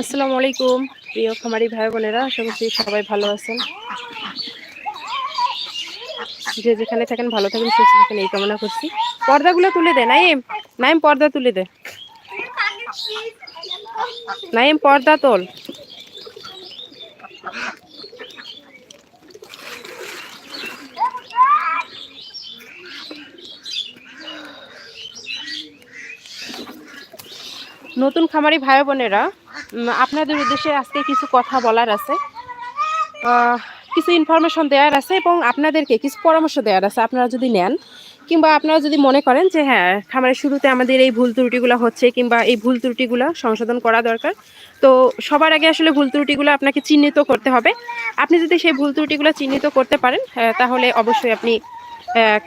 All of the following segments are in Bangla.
আসসালামু আলাইকুম প্রিয় খামারি ভাই বোনেরা, আশা করছি সবাই ভালো আছেন। যে যেখানে থাকেন, ভালো থাকেন, সুস্থ থাকেন, এই কামনা করছি। পর্দাগুলো তুলে দে, নাইম নাইম, পর্দা তুলে দে। নাইম, পর্দা তোল। নতুন খামারি ভাই বোনেরা আপনাদের উদ্দেশ্যে আজকে কিছু কথা বলার আছে। কিছু ইনফরমেশন দেওয়ার আছে এবং আপনাদেরকে কিছু পরামর্শ দেওয়ার আছে, আপনারা যদি নেন। কিংবা আপনারা যদি মনে করেন যে হ্যাঁ খামারের শুরুতে আমাদের এই ভুল ত্রুটিগুলো হচ্ছে কিংবা এই ভুল ত্রুটিগুলো সংশোধন করা দরকার। তো সবার আগে আসলে ভুল ত্রুটিগুলো আপনাকে চিহ্নিত করতে হবে। আপনি যদি সেই ভুল ত্রুটিগুলো চিহ্নিত করতে পারেন তাহলে অবশ্যই আপনি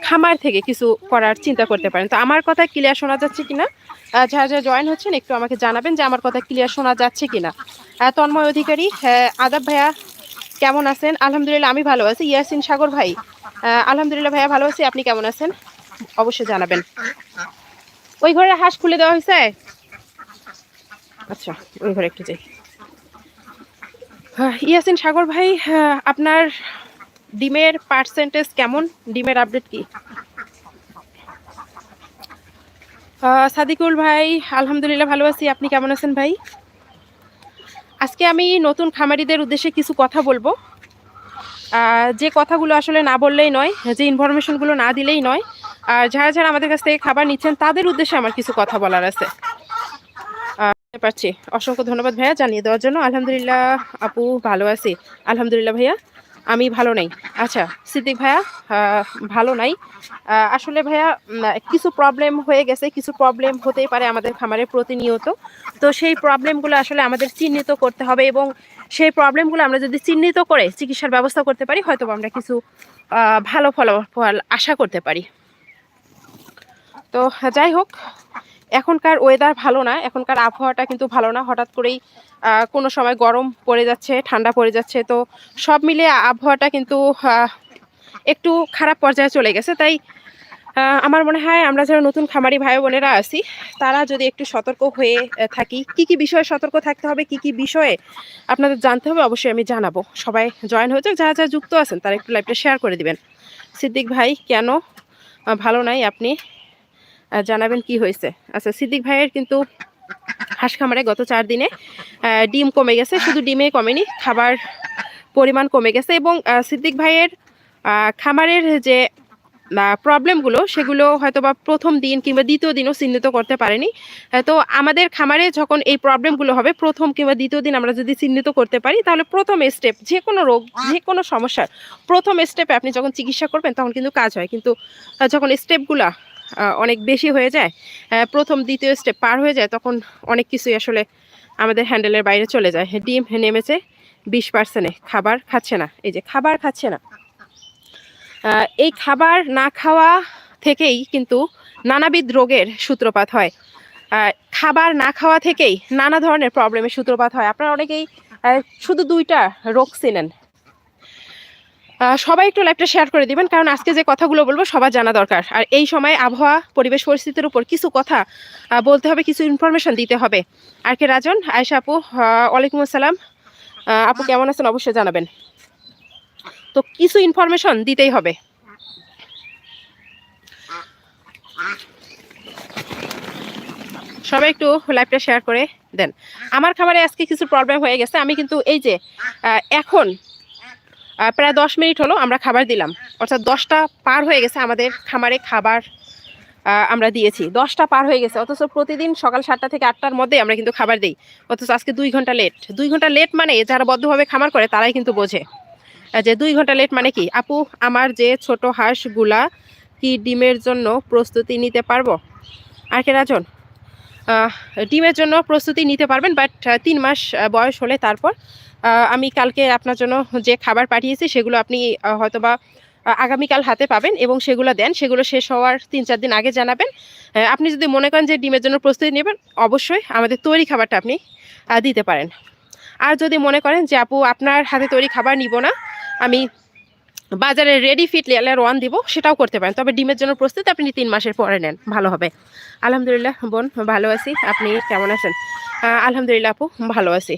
খামার থেকে কিছু করার চিন্তা করতে পারেন। তো আমার কথা ক্লিয়ার শোনা যাচ্ছে কিনা? যারা যারা জয়েন হচ্ছেন একটু আমাকে জানাবেন যে আমার কথা ক্লিয়ার শোনা যাচ্ছে কিনা। তন্ময় অধিকারী হ্যাঁ, আদাব ভাইয়া কেমন আছেন? আলহামদুলিল্লাহ আমি ভালো আছি। ইয়াসিন সাগর ভাই আলহামদুলিল্লাহ ভাইয়া ভালো আছি। আপনি কেমন আছেন? অবশ্যই জানাবেন। ওই ঘরে হাঁস খুলে দেওয়া হয়েছে? আচ্ছা ওই ঘরে একটু যাই। ইয়াসিন সাগর ভাই আহ, আপনার ডিমের পার্সেন্টেজ কেমন? ডিমের আপডেট কি? সাদিকুল ভাই, আলহামদুলিল্লাহ ভালো আছি। আপনি কেমন আছেন ভাই? আজকে আমি নতুন খামারিদের উদ্দেশ্যে কিছু কথা বলব। যে কথাগুলো আসলে না বললেই নয়, যে ইনফরমেশনগুলো না দিলেই নয়, আর যারা যারা আমাদের কাছ থেকে খাবার নিচ্ছেন, তাদের উদ্দেশ্যে আমার কিছু কথা বলার আছে। পারছি। অসংখ্য ধন্যবাদ ভাইয়া জানিয়ে দেওয়ার জন্য। আলহামদুলিল্লাহ আপু ভালো আছি। আলহামদুলিল্লাহ ভাইয়া। আমি ভালো নাই। আচ্ছা সিদ্দিক ভাইয়া ভালো নাই। আসলে ভাইয়া কিছু প্রবলেম হয়ে গেছে, কিছু প্রবলেম হতেই পারে আমাদের খামারে প্রতিনিয়ত। তো সেই প্রবলেমগুলো আসলে আমাদের চিহ্নিত করতে হবে এবং সেই প্রবলেমগুলো আমরা যদি চিহ্নিত করে চিকিৎসার ব্যবস্থা করতে পারি, হয়তো আমরা কিছু ভালো ফলাফল আশা করতে পারি। তো যাই হোক এখনকার ওয়েদার ভালো না, এখনকার আবহাওয়াটা কিন্তু ভালো না। হঠাৎ করেই কোনো সময় গরম পড়ে যাচ্ছে, ঠান্ডা পড়ে যাচ্ছে, তো সব মিলিয়ে আবহাওয়াটা কিন্তু একটু খারাপ পর্যায়ে চলে গেছে। তাই আমার মনে হয় আমরা যারা নতুন খামারি ভাই বোনেরা আছি, তারা যদি একটু সতর্ক হয়ে থাকি, কি কি বিষয়ে সতর্ক থাকতে হবে, কি কি বিষয়ে আপনাদের জানতে হবে অবশ্যই আমি জানাব। সবাই জয়েন হয়ে যাক, যারা যারা যুক্ত আছেন, তারা একটু লাইভটা শেয়ার করে দিবেন। সিদ্দিক ভাই, কেন ভালো নাই আপনি? জানাবেন কি হয়েছে। আচ্ছা সিদ্দিক ভাইয়ের কিন্তু হাঁস খামারে গত চার দিনে ডিম কমে গেছে। শুধু ডিমে কমেনি, খাবার পরিমাণ কমে গেছে এবং সিদ্দিক ভাইয়ের খামারের যে প্রবলেমগুলো, সেগুলো হয়তো বা প্রথম দিন কিংবা দ্বিতীয় দিনও চিহ্নিত করতে পারেনি। তো আমাদের খামারে যখন এই প্রবলেমগুলো হবে, প্রথম কিংবা দ্বিতীয় দিন আমরা যদি চিহ্নিত করতে পারি, তাহলে প্রথম স্টেপ যে কোনো রোগ, যে কোনো সমস্যার, প্রথম স্টেপে আপনি যখন চিকিৎসা করবেন, তখন কিন্তু কাজ হয়। কিন্তু যখন স্টেপগুলা অনেক বেশি হয়ে যায় প্রথম, দ্বিতীয় স্টেপ পার হয়ে যায়, তখন অনেক কিছুই আসলে আমাদের হ্যান্ডেলের বাইরে চলে যায়। ডিম নেমেছে বিশ পার্সেন্টে খাবার খাচ্ছে না। এই যে খাবার খাচ্ছে না। এই খাবার না খাওয়া থেকেই কিন্তু নানাবিধ রোগের সূত্রপাত হয়। খাবার না খাওয়া থেকেই নানা ধরনের প্রবলেমের সূত্রপাত হয়। আপনারা অনেকেই শুধু দুইটা রোগ চেনেন। সবাই একটু লাইভটা শেয়ার করে দিবেন, কারণ আজকে যে কথাগুলো বলব সবার জানা দরকার। আর এই সময় আবহাওয়া, পরিবেশ পরিস্থিতির উপর কিছু কথা বলতে হবে, কিছু ইনফরমেশন দিতে হবে। আর কে রাজন? আয়সা আপু ওয়ালাইকুম আসসালাম। আপু কেমন আছেন? অবশ্যই জানাবেন। তো কিছু ইনফরমেশন দিতেই হবে। সবাই একটু লাইভটা শেয়ার করে দেন। আমার খাবারে আজকে কিছু প্রবলেম হয়ে গেছে। আমি কিন্তু এই যে এখন প্রায় দশ মিনিট হলো আমরা খাবার দিলাম। অর্থাৎ দশটা পার হয়ে গেছে আমাদের খামারে খাবার আমরা দিয়েছি। দশটা পার হয়ে গেছে, অথচ প্রতিদিন সকাল সাতটা থেকে আটটার মধ্যে আমরা কিন্তু খাবার দিই। অথচ আজকে দুই ঘণ্টা লেট দুই ঘণ্টা লেট মানে যারা বদ্ধভাবে খামার করে তারাই কিন্তু বোঝে। যে দুই ঘণ্টা লেট মানে কি? আপু, আমার যে ছোট হাঁসগুলা কি ডিমের জন্য প্রস্তুতি নিতে পারব? আর কে রাজন? ডিমের জন্য প্রস্তুতি নিতে পারবেন বাট তিন মাস বয়স হলে তারপর আমি কালকে আপনার জন্য যে খাবার পাঠিয়েছি, সেগুলো আপনি হয়তোবা আগামীকাল হাতে পাবেন এবং সেগুলো দেন। সেগুলো শেষ হওয়ার তিন চার দিন আগে জানাবেন। আপনি যদি মনে করেন যে ডিমের জন্য প্রস্তুতি নেবেন, অবশ্যই আমাদের তৈরি খাবারটা আপনি দিতে পারেন। আর যদি মনে করেন যে আপু, আপনার হাতে তৈরি খাবার নিব না, আমি বাজারে রেডি ফিট লেয়ার ওয়ান দিব, সেটাও করতে পারেন। তবে ডিমের জন্য প্রস্তুত আপনি তিন মাসের পরে নেন, ভালো হবে। আলহামদুলিল্লাহ, বোন, ভালো আছি। আপনি কেমন আছেন? আলহামদুলিল্লাহ, আপু, ভালো আছি।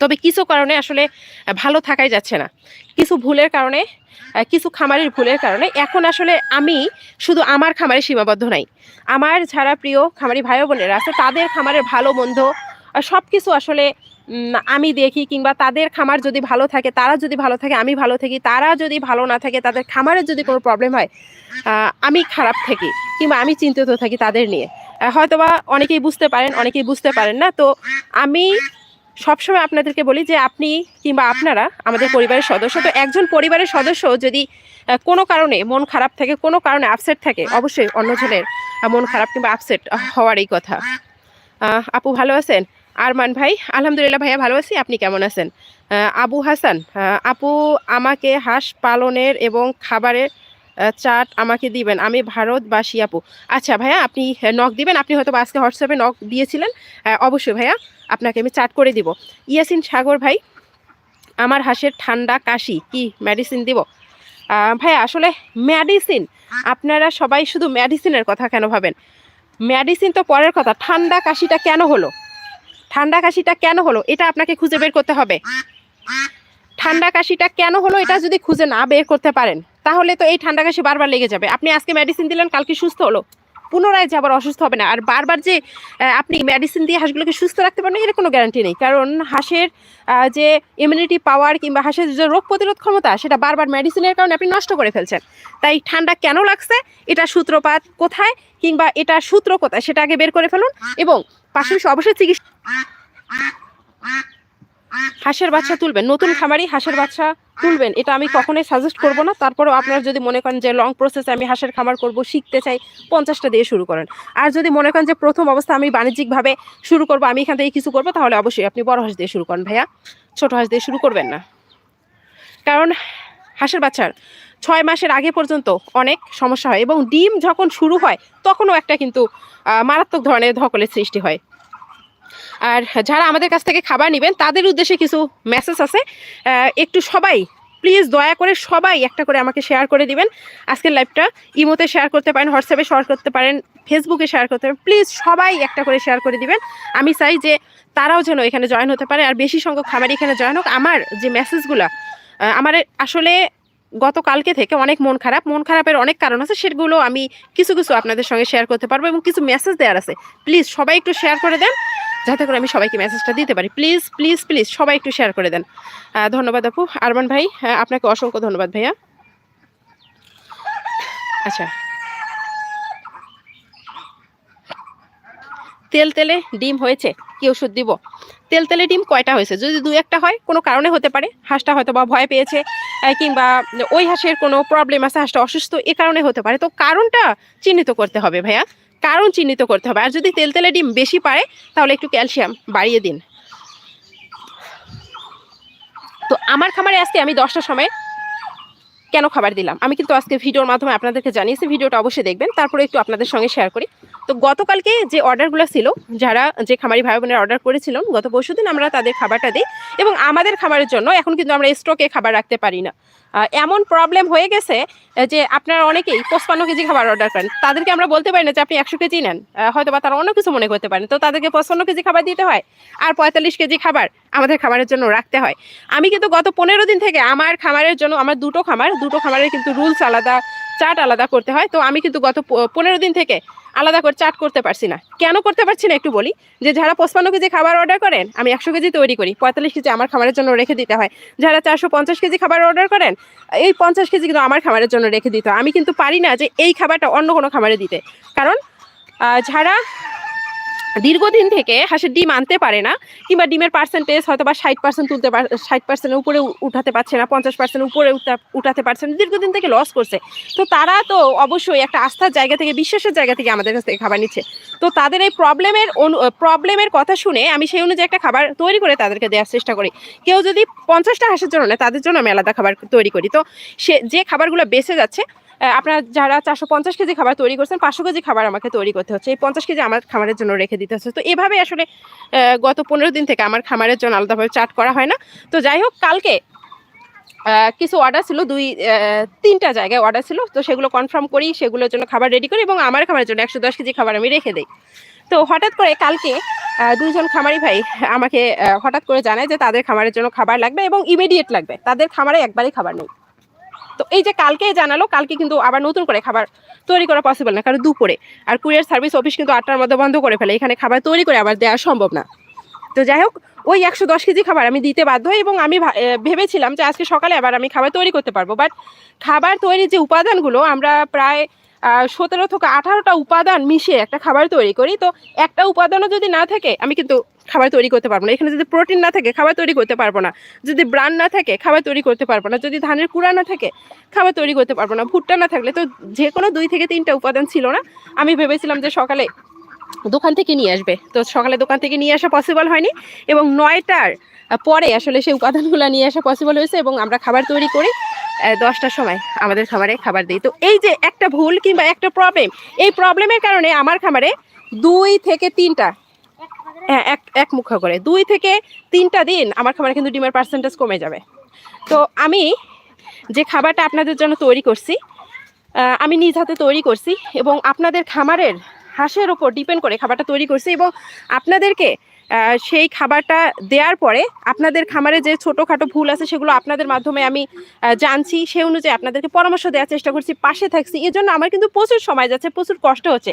তবে কিছু কারণে আসলে ভালো থাকাই যাচ্ছে না। কিছু ভুলের কারণে কিছু খামারের ভুলের কারণে এখন আসলে আমি শুধু আমার খামারে সীমাবদ্ধ নাই। আমার যারা প্রিয় খামারি ভাই বোনেরা আছে, তাদের খামারের ভালো, মন্দ সব কিছু আসলে আমি দেখি কিংবা তাদের খামার যদি ভালো থাকে, তারা যদি ভালো থাকে, আমি ভালো থাকি। তারা যদি ভালো না থাকে, তাদের খামারের যদি কোনো প্রবলেম হয় আমি খারাপ থাকি কিংবা আমি চিন্তিত থাকি তাদের নিয়ে। হয়তোবা অনেকেই বুঝতে পারেন, অনেকেই বুঝতে পারেন না। তো আমি সবসময় আপনাদেরকে বলি যে আপনি কিংবা আপনারা আমাদের পরিবারের সদস্য, তো একজন পরিবারের সদস্য যদি কোনো কারণে মন খারাপ থাকে, কোনো কারণে আপসেট থাকে, অবশ্যই অন্যজনের মন খারাপ কিংবা আপসেট হওয়ারই কথা। আপু ভালো আছেন? আরমান ভাই, আলহামদুলিল্লাহ ভাইয়া ভালো আছি, আপনি কেমন আছেন? আবু হাসান আপু আমাকে হাঁস পালনের এবং খাবারের চাট আমাকে দিবেন, আমি ভারতবাসী আপু। আচ্ছা ভাইয়া, আপনি নখ দিবেন, আপনি হয়তো আজকে হোয়াটসঅ্যাপে নখ দিয়েছিলেন অবশ্যই ভাইয়া। আপনাকে আমি চাট করে দিব। ইয়াসিন সাগর ভাই, আমার হাঁসের ঠান্ডা কাশি, কি মেডিসিন দিব? ভাইয়া আসলে মেডিসিন আপনারা সবাই শুধু মেডিসিনের কথা কেন ভাবেন? মেডিসিন তো পরের কথা, ঠান্ডা কাশিটা কেন হলো? ঠান্ডা কাশিটা কেন হলো? এটা আপনাকে খুঁজে বের করতে হবে। ঠান্ডা কাশিটা কেন হলো, এটা যদি খুঁজে না বের করতে পারেন, তাহলে তো এই ঠান্ডা কাশি বারবার লেগে যাবে। আপনি আজকে মেডিসিন দিলেন, কালকে সুস্থ হলো। পুনরায় যে আবার অসুস্থ হবে না। আর বারবার যে আপনি মেডিসিন দিয়ে হাঁসগুলোকে সুস্থ রাখতে পারবেন এর কোনো গ্যারান্টি নেই। কারণ হাঁসের যে ইমিউনিটি পাওয়ার কিংবা হাঁসের যে রোগ প্রতিরোধ ক্ষমতা, সেটা বারবার মেডিসিনের কারণে আপনি নষ্ট করে ফেলছেন। তাই ঠান্ডা কেন লাগছে? এটা সূত্রপাত কোথায়? কিংবা এটা সূত্র কোথায়? সেটা আগে বের করে ফেলুন এবং পাশাপাশি অবশ্যই চিকিৎসা হাঁসের বাচ্চা তুলবেন। নতুন খামারি হাঁসের বাচ্চা তুলবেন। এটা আমি কখনোই সাজেস্ট করব না। তারপরেও আপনারা যদি মনে করেন যে লং প্রসেসে আমি হাঁসের খামার করব শিখতে চাই পঞ্চাশটা দিয়ে শুরু করেন। আর যদি মনে করেন যে প্রথম অবস্থা আমি বাণিজ্যিকভাবে শুরু করব আমি এখান থেকে কিছু করব তাহলে অবশ্যই আপনি বড় হাঁস দিয়ে শুরু করেন ভাইয়া। ছোট হাঁস দিয়ে শুরু করবেন না। কারণ হাঁসের বাচ্চার ছয় মাসের আগে পর্যন্ত অনেক সমস্যা হয় এবং ডিম যখন শুরু হয় তখনও একটা কিন্তু মারাত্মক ধরনের ধকলের সৃষ্টি হয়। আর যারা আমাদের কাছ থেকে খাবার নেবেন, তাদের উদ্দেশ্যে কিছু মেসেজ আছে। একটু সবাই প্লিজ দয়া করে সবাই একটা করে আমাকে শেয়ার করে দিবেন। আজকের লাইভটা ইমোতে শেয়ার করতে পারেন হোয়াটসঅ্যাপে শেয়ার করতে পারেন ফেসবুকে শেয়ার করতে পারেন। প্লিজ সবাই একটা করে শেয়ার করে দিবেন। আমি চাই যে তারাও যেন এখানে জয়েন হতে পারে, আর বেশি সংখ্যক খামারি এখানে জয়েন হোক। আমার যে মেসেজগুলো আমার আসলে গতকালকে থেকে অনেক মন খারাপ। মন খারাপের অনেক কারণ আছে, সেগুলো আমি কিছু কিছু আপনাদের সঙ্গে শেয়ার করতে পারব এবং কিছু মেসেজ দেওয়ার আছে। প্লিজ সবাই একটু শেয়ার করে দেন। যাতে করে আমি সবাইকে মেসেজটা দিতে পারি। প্লিজ প্লিজ প্লিজ সবাই একটু শেয়ার করে দেন। ধন্যবাদ আপু। আরমান ভাই আপনাকে অসংখ্য ধন্যবাদ ভাইয়া। আচ্ছা। তেল তেলে ডিম হয়েছে, কি ওষুধ দিব? তেল তেলে ডিম কয়টা হয়েছে? যদি দু একটা হয়, কোনো কারণে হতে পারে। হাঁসটা হয়তো বা ভয় পেয়েছে কিংবা ওই হাঁসের কোনো প্রবলেম আছে, হাঁসটা অসুস্থ, এ কারণে হতে পারে। তো কারণটা চিহ্নিত করতে হবে ভাইয়া। কারণ চিহ্নিত করতে হবে। আর যদি তেল তেলে ডিম বেশি পারে, তাহলে একটু ক্যালসিয়াম বাড়িয়ে দিন। তো আমার খামারে আজকে আমি দশটার সময় কেন খাবার দিলাম? আমি কিন্তু আজকে ভিডিওর মাধ্যমে আপনাদেরকে জানিয়েছি, ভিডিওটা অবশ্যই দেখবেন। তারপরে একটু আপনাদের সঙ্গে শেয়ার করি। তো গতকালকে যে অর্ডারগুলো ছিল, যারা যে খামারি ভাই বোনের অর্ডার করেছিলেন গত পরশুদিন আমরা তাদের খাবারটা দিই এবং আমাদের খাবারের জন্য এখন কিন্তু আমরা স্টকে খাবার রাখতে পারি না। এমন প্রবলেম হয়ে গেছে যে আপনারা অনেকেই পঁচপান্ন কেজি খাবার অর্ডার করেন। তাদেরকে আমরা বলতে পারি না যে আপনি একশো কেজি নেন হয়তো বা তারা অন্য কিছু মনে করতে পারেন। তো তাদেরকে পঁচপান্ন কেজি খাবার দিতে হয় আর পঁয়তাল্লিশ কেজি খাবার আমাদের খাবারের জন্য রাখতে হয়। আমি কিন্তু গত পনেরো দিন থেকে আমার খামারের জন্য, আমার দুটো খামার, দুটো খামারের কিন্তু রুলস আলাদা চাট আলাদা করতে হয়। তো আমি কিন্তু গত পনেরো দিন থেকে আলাদা করে চাট করতে পারছি না। কেন করতে পারছি না একটু বলি? যে যারা পঁচপান্ন কেজি খাবার অর্ডার করেন, আমি একশো কেজি তৈরি করি, পঁয়তাল্লিশ কেজি আমার খাবারের জন্য রেখে দিতে হয়। যারা চারশো পঞ্চাশ কেজি খাবার অর্ডার করেন, এই পঞ্চাশ কেজি কিন্তু আমার খাবারের জন্য রেখে দিতে হয়। আমি কিন্তু পারি না যে এই খাবারটা অন্য কোনো খাবারে দিতে। কারণ যারা দীর্ঘদিন থেকে হাঁসের ডিম আনতে পারে না, কিংবা ডিমের পার্সেন্টেজ হয়তো বা ষাট পার্সেন্ট তুলতে পার, ষাট পার্সেন্টের উপরে উঠাতে পারছে না, পঞ্চাশ পার্সেন্ট উপরে উঠা- উঠাতে পারছে না, দীর্ঘদিন থেকে লস করছে। তো তারা তো অবশ্যই একটা আস্থার জায়গা থেকে, বিশ্বাসের জায়গা থেকে আমাদের কাছ থেকে খাবার নিচ্ছে। তো তাদের এই প্রবলেমের প্রবলেমের কথা শুনে আমি সেই অনুযায়ী একটা খাবার তৈরি করে তাদেরকে দেওয়ার চেষ্টা করি। কেউ যদি পঞ্চাশটা হাঁসের জন্য নেয়, তাদের জন্য আমি আলাদা খাবার তৈরি করি। তো সে, যে খাবারগুলো বেঁচে যাচ্ছে আপনারা যারা চারশো পঞ্চাশ কেজি খাবার তৈরি করছেন পাঁচশো কেজি খাবার আমাকে তৈরি করতে হচ্ছে। এই পঞ্চাশ কেজি আমার খামারের জন্য রেখে দিতে হচ্ছে। তো এভাবে আসলে গত পনেরো দিন থেকে আমার খামারের জন্য আলাদাভাবে চাট করা হয় না। তো যাই হোক কালকে কিছু অর্ডার ছিল দুই তিনটা জায়গায় অর্ডার ছিল। তো সেগুলো কনফার্ম করি সেগুলোর জন্য খাবার রেডি করি এবং আমার খাবারের জন্য একশো দশ কেজি খাবার আমি রেখে দিই। তো হঠাৎ করে কালকে আহ, দুইজন খামারি ভাই আমাকে হঠাৎ করে জানায় যে তাদের খামারের জন্য খাবার লাগবে এবং ইমিডিয়েট লাগবে। তাদের খামারে একবারই খাবার নেই। তো এই যে কালকে জানালো, কালকে কিন্তু আবার নতুন করে খাবার তৈরি করা পসিবল না, কারণ দুপুরে। আর কুরিয়ার সার্ভিস অফিস কিন্তু আটটার মধ্যে বন্ধ করে ফেলে, এখানে খাবার তৈরি করে আবার দেওয়া সম্ভব না। তো যাই হোক, ওই একশো দশ কেজি খাবার আমি দিতে বাধ্য এবং আমি ভেবেছিলাম যে আজকে সকালে আবার আমি খাবার তৈরি করতে পারব। বাট খাবার তৈরির যে উপাদানগুলো, আমরা প্রায় সতেরো থেকে আঠারোটা উপাদান মিশিয়ে একটা খাবার তৈরি করি। তো একটা উপাদানও যদি না থাকে, আমি কিন্তু খাবার তৈরি করতে পারব না। এখানে যদি প্রোটিন না থাকে, খাবার তৈরি করতে পারব না। যদি ব্রান না থাকে, খাবার তৈরি করতে পারব না। যদি ধানের কুড়া না থাকে, খাবার তৈরি করতে পারব না। ভুট্টা না থাকলে তো যে কোনো দুই থেকে তিনটা উপাদান ছিল না। আমি ভেবেছিলাম যে সকালে দোকান থেকে নিয়ে আসবে। তো সকালে দোকান থেকে নিয়ে আসা পসিবল হয়নি এবং নয়টার পরে আসলে সেই উপাদানগুলো নিয়ে আসা পসিবল হয়েছে এবং আমরা খাবার তৈরি করি দশটার সময় আমাদের খাবারে খাবার দিই। তো এই যে একটা ভুল কিংবা একটা প্রবলেম এই প্রবলেমের কারণে আমার খামারে দুই থেকে তিনটা এক এক মুখা করে। দুই থেকে তিনটা দিন আমার খাবারে কিন্তু ডিমের পার্সেন্টেজ কমে যাবে। তো আমি যে খাবারটা আপনাদের জন্য তৈরি করছি আমি নিজ হাতে তৈরি করছি এবং আপনাদের খামারের হাঁসের ওপর ডিপেন্ড করে খাবারটা তৈরি করছি এবং আপনাদেরকে সেই খাবারটা দেওয়ার পরে আপনাদের খামারে যে ছোটোখাটো ভুল আছে সেগুলো আপনাদের মাধ্যমে আমি জানছি। সে অনুযায়ী আপনাদেরকে পরামর্শ দেওয়ার চেষ্টা করছি, পাশে থাকছি। এই জন্য আমার কিন্তু প্রচুর সময় যাচ্ছে, প্রচুর কষ্ট হচ্ছে।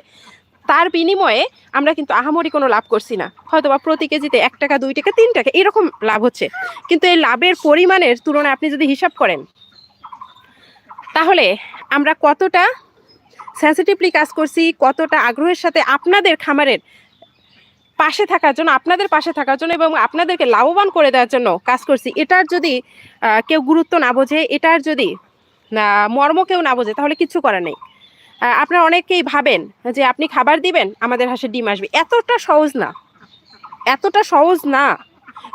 তার বিনিময়ে আমরা কিন্তু আহামরি কোনো লাভ করছি না। হয়তো বা প্রতি কেজিতে এক টাকা, দুই টাকা, তিন টাকা, এরকম লাভ হচ্ছে। কিন্তু এই লাভের পরিমাণের তুলনায় আপনি যদি হিসাব করেন, তাহলে আমরা কতটা সেন্সিটিভলি কাজ করছি, কতটা আগ্রহের সাথে আপনাদের খামারের পাশে থাকার জন্য, আপনাদের পাশে থাকার জন্য এবং আপনাদেরকে লাভবান করে দেওয়ার জন্য কাজ করছি, এটার যদি কেউ গুরুত্ব না বোঝে, এটার যদি মর্ম কেউ না বোঝে, তাহলে কিছু করার নেই। আপনারা অনেকেই ভাবেন যে আপনি খাবার দিবেন, আমাদের হাঁসের ডিম আসবে। এতটা সহজ না। এতটা সহজ না।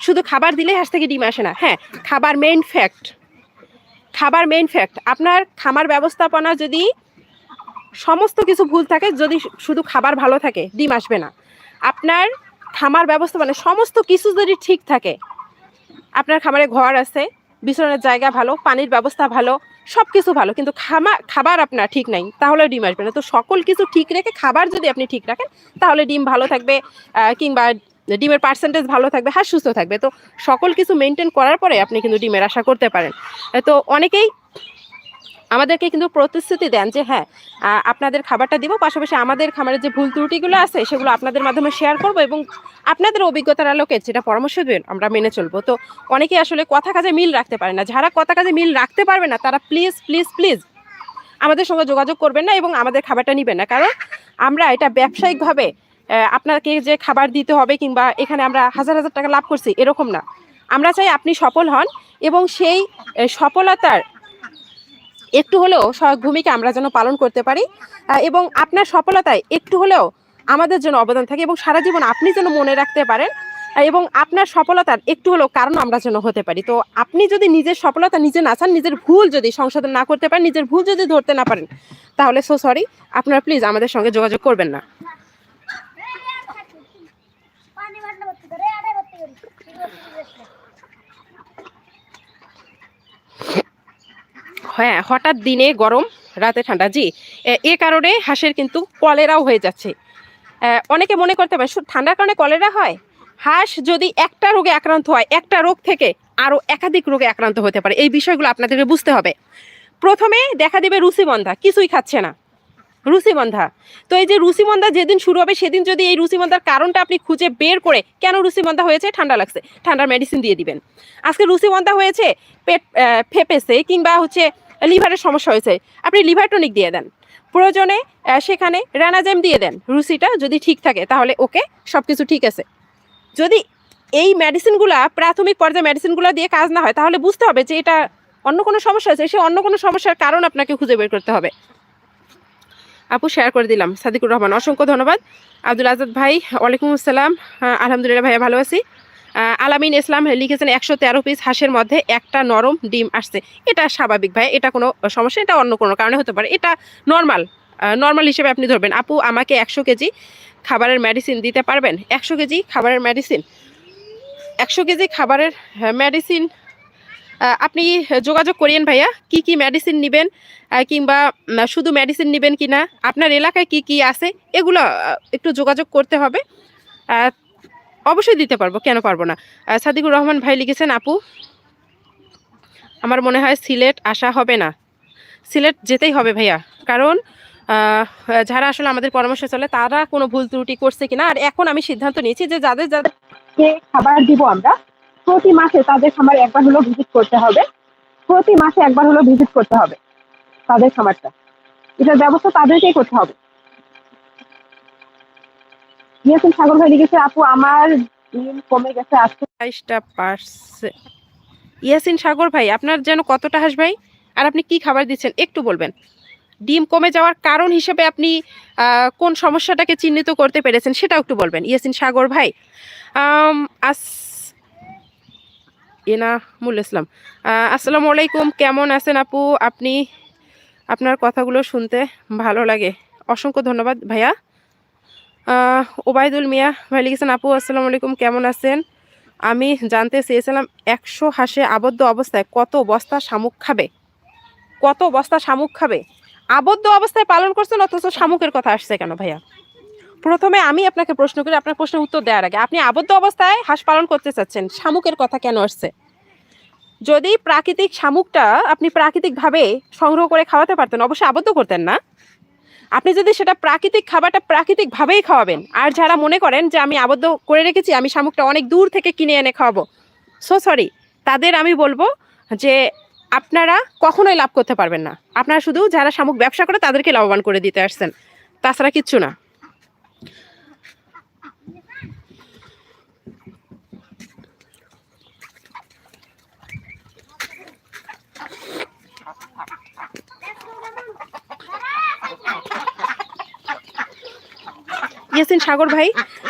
শুধু খাবার দিলে হাঁস থেকে ডিম আসে না। হ্যাঁ খাবার মেইন ফ্যাক্ট খাবার মেইন ফ্যাক্ট আপনার খামার ব্যবস্থাপনা যদি সমস্ত কিছু ভুল থাকে, যদি শুধু খাবার ভালো থাকে, ডিম আসবে না। আপনার খামার ব্যবস্থাপনা, সমস্ত কিছু যদি ঠিক থাকে, আপনার খামারে ঘর আছে বিছানার জায়গা ভালো, পানির ব্যবস্থা ভালো সব কিছু ভালো। কিন্তু খামা, খাবার আপনার ঠিক নাই তাহলে ডিম আসবে না। তো সকল কিছু ঠিক রেখে খাবার যদি আপনি ঠিক রাখেন, তাহলে ডিম ভালো থাকবে কিংবা ডিমের পার্সেন্টেজ ভালো থাকবে হ্যাঁ সুস্থ থাকবে। তো সকল কিছু মেনটেন করার পরে আপনি কিন্তু ডিমের আশা করতে পারেন। তো অনেকেই আমাদেরকে কিন্তু প্রতিশ্রুতি দেন যে হ্যাঁ আপনাদের খাবারটা দিব, পাশাপাশি আমাদের খামারের যে ভুল ত্রুটিগুলো আছে, সেগুলো আপনাদের মাধ্যমে শেয়ার করব এবং আপনাদের অভিজ্ঞতার আলোকে যেটা পরামর্শ দেবেন, আমরা মেনে চলবো। তো অনেকে আসলে কথা কাজে মিল রাখতে পারে না। যারা কথা কাজে মিল রাখতে পারবে না, তারা প্লিজ প্লিজ প্লিজ আমাদের সঙ্গে যোগাযোগ করবেন না এবং আমাদের খাবারটা নেবেন না। কারণ আমরা এটা ব্যবসায়িকভাবে আপনাকে যে খাবার দিতে হবে কিংবা এখানে আমরা হাজার হাজার টাকা লাভ করছি, এরকম না। আমরা চাই আপনি সফল হন এবং সেই সফলতার একটু হলেও সহায়ক ভূমিকা আমরা যেন পালন করতে পারি এবং আপনার সফলতায় একটু হলেও আমাদের জন্য অবদান থাকে এবং সারা জীবন আপনি যেন মনে রাখতে পারেন এবং আপনার সফলতার একটু হলেও কারণ আমরা যেন হতে পারি। তো আপনি যদি নিজের সফলতা নিজে না চান, নিজের ভুল যদি সংশোধন না করতে পারেন, নিজের ভুল যদি ধরতে না পারেন, তাহলে সো সরি আপনারা প্লিজ আমাদের সঙ্গে যোগাযোগ করবেন না পানি ভান্ডা ভর্তি করে আড়াই ভর্তি করি হ্যাঁ হঠাৎ দিনে গরম, রাতে ঠান্ডা। জি, এ- কারণে হাঁসের কিন্তু কলেরাও হয়ে যাচ্ছে। অনেকে মনে করতে পারে ঠান্ডার কারণে কলেরা হয়? হাঁস যদি একটা রোগে আক্রান্ত হয়, একটা রোগ থেকে আরও একাধিক রোগে আক্রান্ত হতে পারে। এই বিষয়গুলো আপনাদেরকে বুঝতে হবে। প্রথমে দেখা দিবে রুচিমন্ধা কিছুই খাচ্ছে না। রুচিমন্ধা তো এই যে রুচিমন্ধা যেদিন শুরু হবে, সেদিন যদি এই রুচিমন্ধার কারণটা আপনি খুঁজে বের করে, কেন রুচিমন্ধা হয়েছে? ঠান্ডা লাগছে। ঠান্ডার মেডিসিন দিয়ে দিবেন। আজকে রুচিমন্ধা হয়েছে, পেট ফেপেছে কিংবা হচ্ছে লিভারের সমস্যা হয়েছে। আপনি লিভার টনিক দিয়ে দেন। প্রয়োজনে সেখানে রানাজেম দিয়ে দেন। রুচিটা যদি ঠিক থাকে, তাহলে ওকে সব কিছু ঠিক আছে। যদি এই মেডিসিনগুলা প্রাথমিক পর্যায়ে মেডিসিনগুলো দিয়ে কাজ না হয়, তাহলে বুঝতে হবে যে এটা অন্য কোনো সমস্যা আছে সে অন্য কোনো সমস্যার কারণ আপনাকে খুঁজে বের করতে হবে। আপু শেয়ার করে দিলাম। সাদিকুর রহমান, অসংখ্য ধন্যবাদ। আব্দুল আজাদ ভাই, ওয়ালাইকুম আসসালাম। আলহামদুলিল্লাহ ভাইয়া ভালো আছি। আলামিন ইসলাম লিখেছেন একশো তেরো পিস হাঁসের মধ্যে একটা নরম ডিম আসছে। এটা স্বাভাবিক ভাই, এটা কোনো সমস্যা, এটা অন্য কোনো কারণে হতে পারে। এটা নর্মাল নর্মাল হিসেবে আপনি ধরবেন। আপু, আমাকে একশো কেজি খাবারের মেডিসিন দিতে পারবেন? একশো কেজি খাবারের মেডিসিন একশো কেজি খাবারের মেডিসিন আপনি যোগাযোগ করিয়েন ভাইয়া, কি কি মেডিসিন নেবেন কিংবা শুধু মেডিসিন নেবেন কি না আপনার এলাকায় কি কি আছে, এগুলো একটু যোগাযোগ করতে হবে। অবশ্যই দিতে পারব, কেন পারব না। সাদিকুর রহমান ভাই লিখেছেন, আপু, আমার মনে হয় সিলেট আসা হবে না। সিলেট যেতেই হবে ভাইয়া। কারণ যারা আসলে আমাদের পরামর্শ চলে, তারা কোনো ভুল ত্রুটি করছে কিনা। আর এখন আমি সিদ্ধান্ত নিয়েছি যে যাদের যাদেরকে খাবার দিব আমরা, প্রতি মাসে তাদের খামার একবার হলো ভিজিট করতে হবে। প্রতি মাসে একবার হলো ভিজিট করতে হবে তাদের খামারটা। এটার ব্যবস্থা তাদেরকেই করতে হবে। ইয়াসিন সাগর ভাই লিখেছে, আপু, আমার ডিম কমে গেছে, আজকে বাইশটা পার্সে ইয়াসিন সাগর ভাই, আপনার যেন কতটা হাস ভাই? আর আপনি কি খাবার দিচ্ছেন? একটু বলবেন। ডিম কমে যাওয়ার কারণ হিসেবে আপনি কোন সমস্যাটাকে চিহ্নিত করতে পেরেছেন সেটাও একটু বলবেন। ইয়াসিন সাগর ভাই আস, এনামুল ইসলাম আসসালামু আলাইকুম, কেমন আছেন আপু? আপনি, আপনার কথাগুলো শুনতে ভালো লাগে। অসংখ্য ধন্যবাদ ভাইয়া। ওবায়দুল মিয়া, ভাই লিখেছেন, আপু, আসসালামু আলাইকুম, কেমন আছেন? আমি জানতে চেয়েছিলাম, একশো হাঁসে আবদ্ধ অবস্থায় কত বস্তা শামুক খাবে? কত বস্তা শামুক খাবে? আবদ্ধ অবস্থায় পালন করছেন, অথচ শামুকের কথা আসছে কেন, ভাইয়া? প্রথমে আমি আপনাকে প্রশ্ন করি, আপনার প্রশ্নের উত্তর দেওয়ার আগে। আপনি আবদ্ধ অবস্থায় হাঁস পালন করতে চাচ্ছেন, শামুকের কথা কেন আসছে? যদি প্রাকৃতিক শামুকটা আপনি প্রাকৃতিকভাবে সংগ্রহ করে খাওয়াতে পারতেন, অবশ্যই আবদ্ধ করতেন না। আপনি যদি সেটা প্রাকৃতিক খাবারটা প্রাকৃতিকভাবেই খাওয়াবেন, আর যারা মনে করেন যে আমি আবদ্ধ করে রেখেছি, আমি শামুকটা অনেক দূর থেকে কিনে এনে খাওয়াবো সো সরি তাদের আমি বলব যে আপনারা কখনোই লাভ করতে পারবেন না। আপনারা শুধু যারা শামুক ব্যবসা করে তাদেরকে লাভবান করে দিতে আসছেন, তাছাড়া কিচ্ছু না। ইয়াসিন সাগর ভাই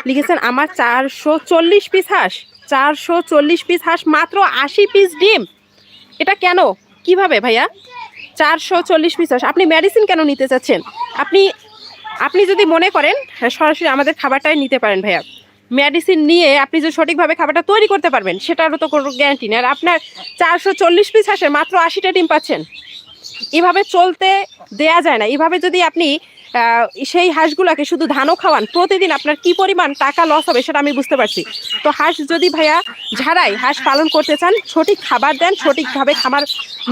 লিখেছেন আমার চারশো চল্লিশ পিস হাঁস চারশো চল্লিশ পিস হাঁস মাত্র আশি পিস ডিম। এটা কেন? কীভাবে ভাইয়া? চারশো চল্লিশ পিস হাঁস। আপনি মেডিসিন কেন নিতে চাচ্ছেন? আপনি আপনি যদি মনে করেন হ্যাঁ, সরাসরি আমাদের খাবারটাই নিতে পারেন ভাইয়া। মেডিসিন নিয়ে আপনি যে সঠিকভাবে খাবারটা তৈরি করতে পারবেন সেটারও তো কোনো গ্যারান্টি নেই। আর আপনার চারশো চল্লিশ পিস হাঁসের মাত্র আশিটা ডিম পাচ্ছেন। এভাবে চলতে দেয়া যায় না। এভাবে যদি আপনি সেই হাঁসগুলোকে শুধু ধানও খাওয়ান, প্রতিদিন আপনার কি পরিমাণ টাকা লস হবে সেটা আমি বুঝতে পারছি। তো হাঁস যদি ভাইয়া ঝাড়াই হাঁস পালন করতে চান, সঠিক খাবার দেন, সঠিকভাবে খামার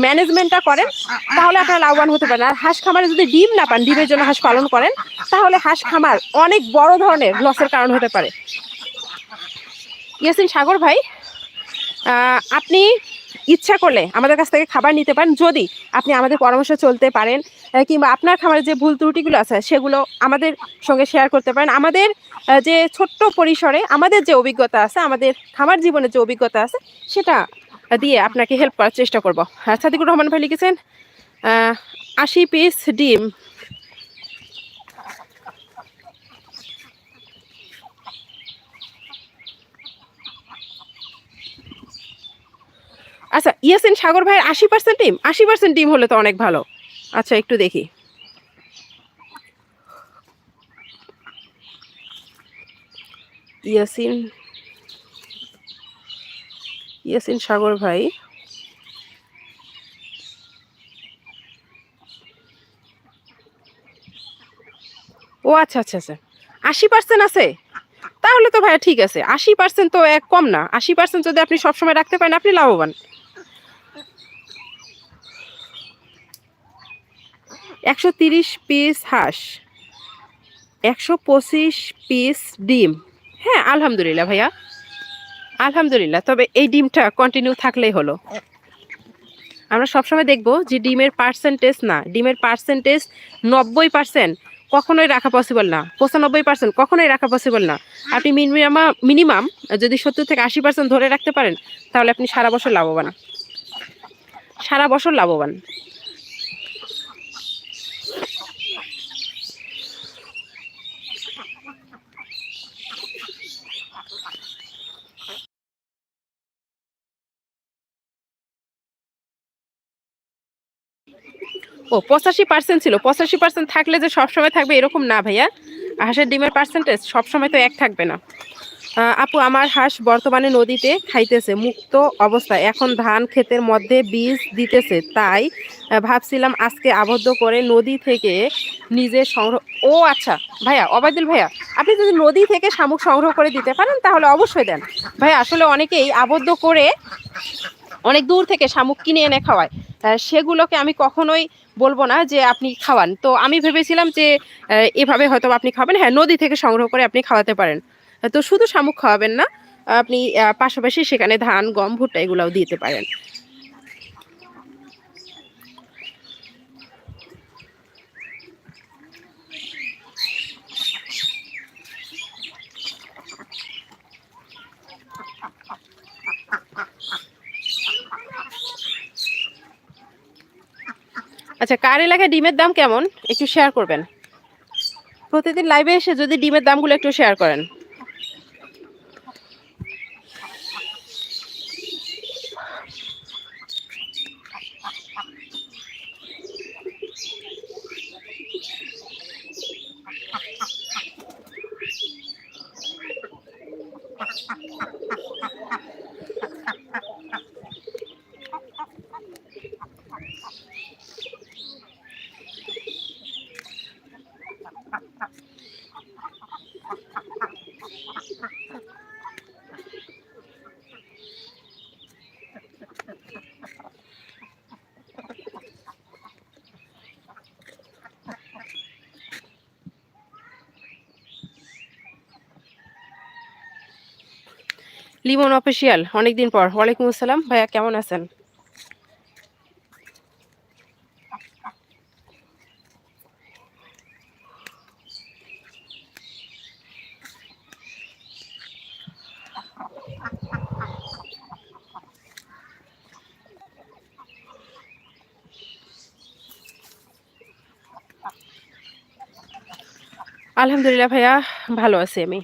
ম্যানেজমেন্টটা করেন, তাহলে আপনারা লাভবান হতে পারেন। আর হাঁস খামারে যদি ডিম না পান, ডিমের জন্য হাঁস পালন করেন, তাহলে হাঁস খামার অনেক বড় ধরনের লসের কারণ হতে পারে। ইয়াসিন সাগর ভাই আপনি ইচ্ছা করলে আমাদের কাছ থেকে খাবার নিতে পারেন। যদি আপনি আমাদের পরামর্শ চলতে পারেন কিংবা আপনার খামারের যে ভুল ত্রুটিগুলো আছে, সেগুলো আমাদের সঙ্গে শেয়ার করতে পারেন। আমাদের যে ছোট্ট পরিসরে আমাদের যে অভিজ্ঞতা আছে, আমাদের খামার জীবনের যে অভিজ্ঞতা আছে, সেটা দিয়ে আপনাকে হেল্প করার চেষ্টা করব। সাদিকুর রহমান ভাই লিখেছেন আশি পিস ডিম আচ্ছা ইয়াসিন সাগর ভাইয়ের আশি পার্সেন্ট ডিম? আশি পার্সেন্ট ডিম হলে তো অনেক ভালো। আচ্ছা একটু দেখি। ইয়াসিন ইয়াসিন সাগর ভাই। ও আচ্ছা আচ্ছা আচ্ছা। আশি পার্সেন্ট আছে? তাহলে তো ভাইয়া ঠিক আছে। আশি পার্সেন্ট তো এক কম না। আশি পার্সেন্ট যদি আপনি সবসময় রাখতে পারেন, আপনি লাভবান। একশো তিরিশ পিস হাঁস, একশো পঁচিশ পিস ডিম। হ্যাঁ আলহামদুলিল্লাহ ভাইয়া। আলহামদুলিল্লাহ, তবে এই ডিমটা কন্টিনিউ থাকলেই হলো। আমরা সবসময় দেখব যে ডিমের পার্সেন্টেজ না। ডিমের পার্সেন্টেজ নব্বই পার্সেন্ট কখনোই রাখা পসিবল না। পঁচানব্বই পার্সেন্ট কখনোই রাখা পসিবল না। আপনি মিনিমাম মিনিমাম যদি সত্তর থেকে আশি পার্সেন্ট ধরে রাখতে পারেন, তাহলে আপনি সারা বছর লাভবান। সারা বছর লাভবান। ও, পঁচাশি পার্সেন্ট ছিল। পঁচাশি পার্সেন্ট থাকলে যে সবসময় থাকবে এরকম না ভাইয়া। হাঁসের ডিমের পার্সেন্টেজ সবসময় তো এক থাকবে না। আপু, আমার হাঁস বর্তমানে নদীতে খাইতেছে, মুক্ত অবস্থায়। এখন ধান ক্ষেতের মধ্যে বীজ দিতেছে, তাই ভাবছিলাম আজকে আবদ্ধ করে নদী থেকে নিজে সংগ্রহ, ও আচ্ছা ভাইয়া অবায়দুল ভাইয়া, আপনি যদি নদী থেকে শামুক সংগ্রহ করে দিতে পারেন, তাহলে অবশ্যই দেন। ভাইয়া, আসলে অনেকেই আবদ্ধ করে অনেক দূর থেকে শামুক কিনে এনে খাওয়ায়। সেগুলোকে আমি কখনোই বলব না যে আপনি খাওয়ান। তো আমি ভেবেছিলাম যে এভাবে হয়তো আপনি খাবেন। হ্যাঁ নদী থেকে সংগ্রহ করে আপনি খাওয়াতে পারেন। তো শুধু শামুক খাওয়াবেন না, আপনি পাশাপাশি সেখানে ধান, গম, ভুট্টা এগুলাও দিতে পারেন। আচ্ছা কার এলাকায় ডিমের দাম কেমন? একটু শেয়ার করবেন। প্রতিদিন লাইভে এসে যদি ডিমের দামগুলো একটু শেয়ার করেন। লিমন অফিসিয়াল অনেকদিন পর। ওয়ালাইকুম আসসালাম। ভাইয়া কেমন আছেন? আলহামদুলিল্লাহ ভাইয়া ভালো আছি আমি।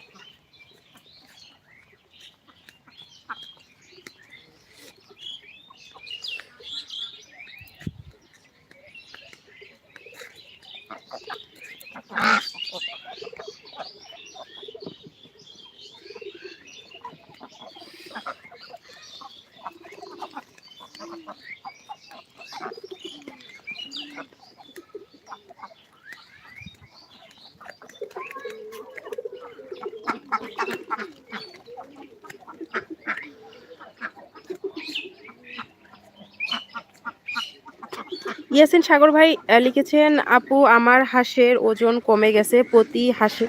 ইয়াসিন সাগর ভাই লিখেছেন আপু আমার হাঁসের ওজন কমে গেছে প্রতি হাঁসে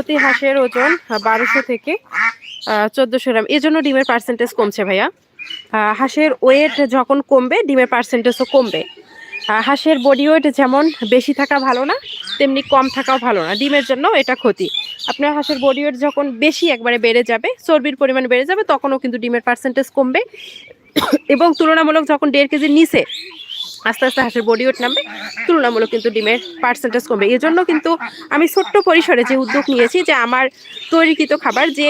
প্রতি হাঁসের ওজন বারোশো থেকে চোদ্দোশো গ্রাম। এই জন্য ডিমের পার্সেন্টেজ কমছে ভাইয়া। হাঁসের ওয়েট যখন কমবে, ডিমের পার্সেন্টেজও কমবে। হাঁসের বডি ওয়েট যেমন বেশি থাকা ভালো না, তেমনি কম থাকাও ভালো না। ডিমের জন্য এটা ক্ষতি। আপনার হাঁসের বডি ওয়েট যখন বেশি একবারে বেড়ে যাবে, চর্বির পরিমাণ বেড়ে যাবে, তখনও কিন্তু ডিমের পার্সেন্টেজ কমবে। এবং তুলনামূলক যখন দেড় কেজির নিচে আস্তে আস্তে হাঁসের বডি ওয়েট নামবে। তুলনামূলক কিন্তু ডিমের পার্সেন্টেজ কমবে। এই জন্য কিন্তু আমি ছোট্ট পরিসরে যে উদ্যোগ নিয়েছি, যে আমার তৈরিকৃত খাবার, যে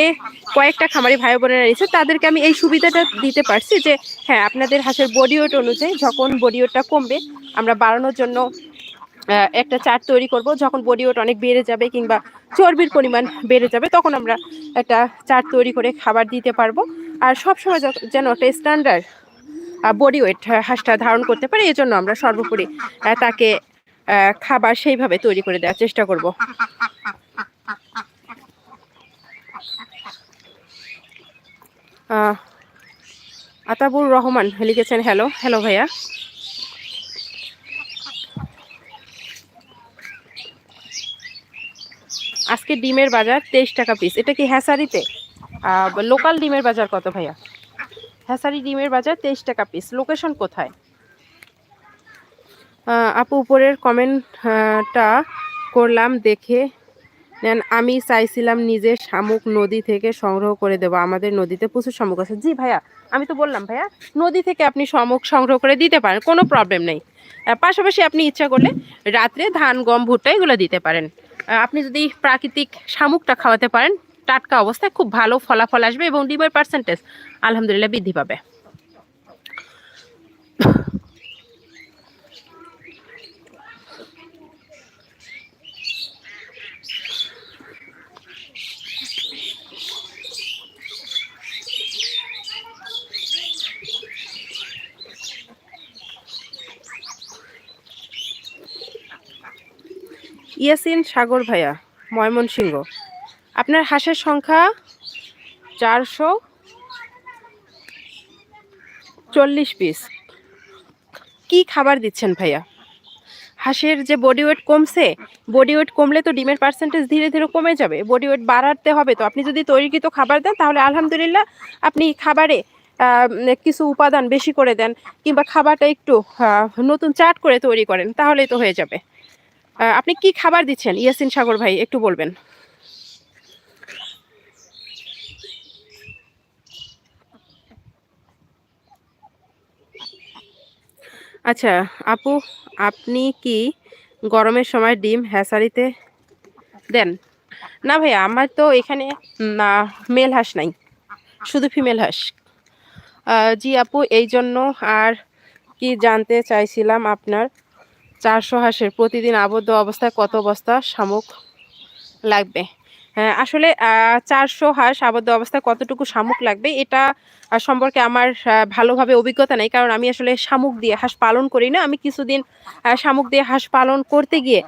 কয়েকটা খামারি ভাই বোনেরা নিয়েছে তাদেরকে আমি এই সুবিধাটা দিতে পারছি যে হ্যাঁ আপনাদের হাঁসের বডি ওয়েট অনুযায়ী যখন বডি ওয়েটটা কমবে, আমরা বাড়ানোর জন্য একটা চার্ট তৈরি করব। যখন বডি ওয়েট অনেক বেড়ে যাবে কিংবা চর্বির পরিমাণ বেড়ে যাবে, তখন আমরা একটা চার্ট তৈরি করে খাবার দিতে পারব। আর সবসময় যেন একটা স্ট্যান্ডার্ড বডি ওয়েট হাঁসটা ধারণ করতে পারে জন্য আমরা সর্বোপরি তাকে খাবার সেইভাবে তৈরি করে দেওয়ার চেষ্টা করব। আতাবুর রহমান লিখেছেন হ্যালো হ্যালো ভাইয়া। আজকে ডিমের বাজার তেইশ টাকা পিস এটা কি হ্যাসারিতে? লোকাল ডিমের বাজার কত ভাইয়া? হ্যাসারি ডিমের বাজার তেইশ টাকা পিস লোকেশন কোথায়? আপু, উপরের কমেন্টটা করলাম, দেখে নেন। আমি চাইছিলাম নিজে শামুক নদী থেকে সংগ্রহ করে দেবো। আমাদের নদীতে প্রচুর শামুক আছে। জি, ভাইয়া, আমি তো বললাম, ভাইয়া, নদী থেকে আপনি শামুক সংগ্রহ করে দিতে পারেন, কোনো প্রবলেম নেই। পাশাপাশি আপনি ইচ্ছা করলে রাত্রে ধান, গম, ভুট্টা এগুলো দিতে পারেন। আপনি যদি প্রাকৃতিক শামুকটা খাওয়াতে পারেন টাটকা অবস্থায় খুব ভালো ফলাফল আসবে এবং ডিমের পার্সেন্টেজ আলহামদুলিল্লাহ বৃদ্ধি পাবে। ইয়াসিন সাগর ভাইয়া, ময়মনসিংহ। আপনার হাঁসের সংখ্যা চারশো চল্লিশ পিস কি খাবার দিচ্ছেন ভাইয়া? হাঁসের যে বডি ওয়েট কমছে বডি ওয়েট কমলে তো ডিমের পার্সেন্টেজ ধীরে ধীরে কমে যাবে। বডি ওয়েট বাড়াতে হবে তো। আপনি যদি তৈরিকৃত খাবার দেন, তাহলে আলহামদুলিল্লাহ আপনি খাবারে কিছু উপাদান বেশি করে দেন কিংবা খাবারটা একটু নতুন চাট করে তৈরি করেন, তাহলেই তো হয়ে যাবে। আপনি কি খাবার দিচ্ছেন? ইয়াসিন সাগর ভাই, একটু বলবেন। আচ্ছা আপু, আপনি কি গরমের সময় ডিম হ্যাসারিতে দেন? না ভাইয়া, আমার তো এখানে, না মেল হাঁস নাই। শুধু ফিমেল হাঁস। জি আপু, এই জন্য আর কি জানতে চাইছিলাম আপনার, চারশো হাঁসের প্রতিদিন আবদ্ধ অবস্থায় কত বস্তা শামুক লাগবে? আসলে চারশো হাঁস আবদ্ধ অবস্থায় কতটুকু শামুক লাগবে, এটা সম্পর্কে আমার ভালোভাবে অভিজ্ঞতা নেই। কারণ আমি আসলে শামুক দিয়ে হাঁস পালন করি না। আমি কিছুদিন শামুক দিয়ে হাঁস পালন করতে গিয়ে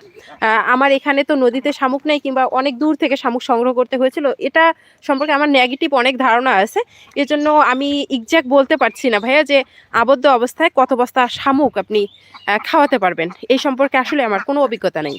আমার এখানে তো নদীতে শামুক নেই কিংবা অনেক দূর থেকে শামুক সংগ্রহ করতে হয়েছিল। এটা সম্পর্কে আমার নেগেটিভ অনেক ধারণা আছে। এজন্য আমি এক্স্যাক্ট বলতে পারছি না ভাইয়া যে, আবদ্ধ অবস্থায় কত বস্তা শামুক আপনি খাওয়াতে পারবেন। এই সম্পর্কে আসলে আমার কোনো অভিজ্ঞতা নেই।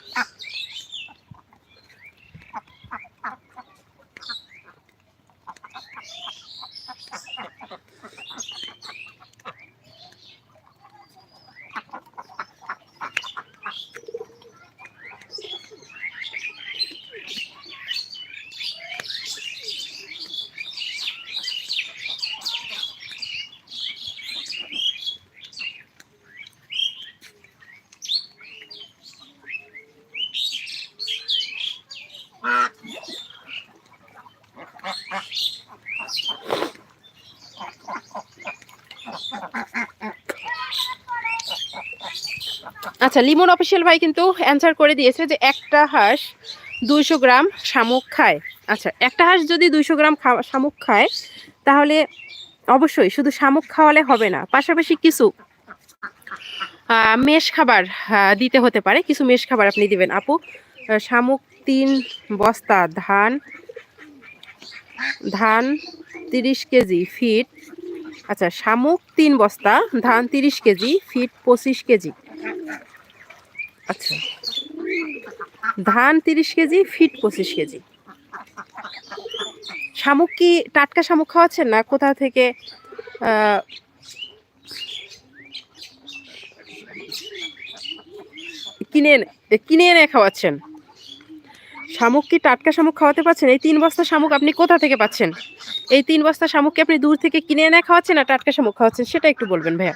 আচ্ছা লিমন অফিসিয়াল ভাই কিন্তু অ্যান্সার করে দিয়েছে যে একটা হাঁস দুইশো গ্রাম শামুক খায়। আচ্ছা একটা হাঁস যদি দুইশো গ্রাম শামুক খায়, তাহলে অবশ্যই শুধু শামুক খাওয়ালে হবে না, পাশাপাশি কিছু মেষ খাবার দিতে হতে পারে। কিছু মেষ খাবার আপনি দিবেন। আপু শামুক তিন বস্তা ধান ধান তিরিশ কেজি ফিট আচ্ছা শামুক তিন বস্তা, ধান তিরিশ কেজি, ফিট পঁচিশ কেজি। আচ্ছা। ধান তিরিশ কেজি, ফিট পঁচিশ কেজি। শামুক কি টাটকা শামুক খাওয়াচ্ছেন না? কোথা থেকে কিনে কিনে এনে খাওয়াচ্ছেন? শামুক কি টাটকা শামুক খাওয়াতে পাচ্ছেন? এই তিন বস্তা শামুক আপনি কোথা থেকে পাচ্ছেন? এই তিন বস্তা শামুককে আপনি দূর থেকে কিনে এনে খাওয়াচ্ছেন না টাটকা শামুক খাওয়াচ্ছেন? সেটা একটু বলবেন ভাইয়া।